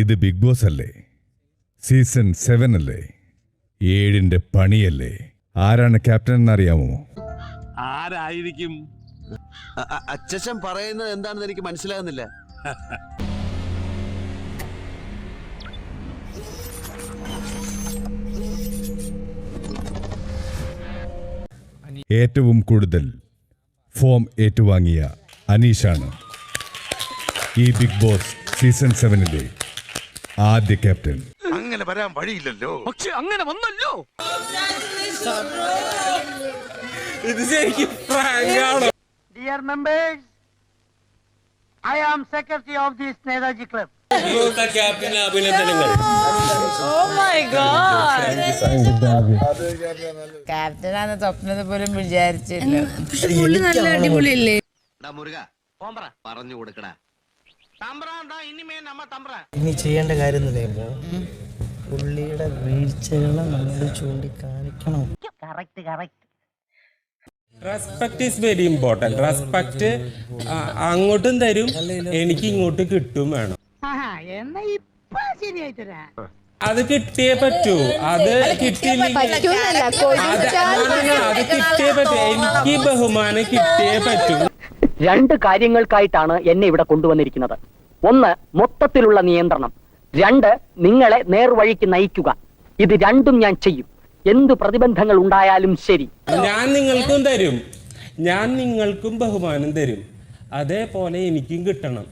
ഇത് big Boss അല്ലേ? Season seven അല്ലേ? ഏഴിന്റെ പണിയല്ലേ? ആരാണ് ക്യാപ്റ്റൻ എന്നറിയാമോ? ആരായിരിക്കും? അച്ഛൻ പറയുന്നത് എന്താണെന്ന് എനിക്ക് മനസ്സിലാകുന്നില്ല. ഏറ്റവും കൂടുതൽ ഫോം ഏറ്റുവാങ്ങിയ അനീഷാണ് ഈ ബിഗ് ബോസ് സീസൺ സെവനിലെ ആദ്യ ക്യാപ്റ്റൻ. അങ്ങനെ വരാൻ വഴിയില്ലല്ലോ. പക്ഷെ അങ്ങനെ വന്നല്ലോ. ഇത് dear members, I am secretary of this Netaji Club. ക്യാപ്റ്റനാണ് സ്വപ്നത്തെ പോലും വിചാരിച്ചില്ല. മുരുക പറഞ്ഞു കൊടുക്കടാ ഇനി ചെയ്യേണ്ട കാര്യം എന്ന് പറയുമ്പോൾ പുള്ളിയുടെ വീഴ്ചകൾ നമ്മൾ ചൂണ്ടിക്കാണിക്കണം. Respect is very important respect അങ്ങോട്ടും തരും എനിക്ക് ഇങ്ങോട്ട് കിട്ടും വേണം. അത് കിട്ടിയേ പറ്റൂ. അത് കിട്ടിയില്ലെങ്കിൽ അത് അത് കിട്ടിയേ പറ്റൂ. എനിക്ക് ബഹുമാനം കിട്ടിയേ പറ്റൂ. രണ്ട് കാര്യങ്ങൾക്കായിട്ടാണ് എന്നെ ഇവിടെ കൊണ്ടുവന്നിരിക്കുന്നത്. ഒന്ന് മൊത്തത്തിലുള്ള നിയന്ത്രണം. രണ്ട് നിങ്ങളെ നേർവഴിക്ക് നയിക്കുക. ഇത് രണ്ടും ഞാൻ ചെയ്യും. എന്ത് പ്രതിബന്ധങ്ങൾ ഉണ്ടായാലും ശരി. ഞാൻ നിങ്ങൾക്കും തരും. ഞാൻ നിങ്ങൾക്കും ബഹുമാനം തരും. അതേപോലെ എനിക്കും കിട്ടണം.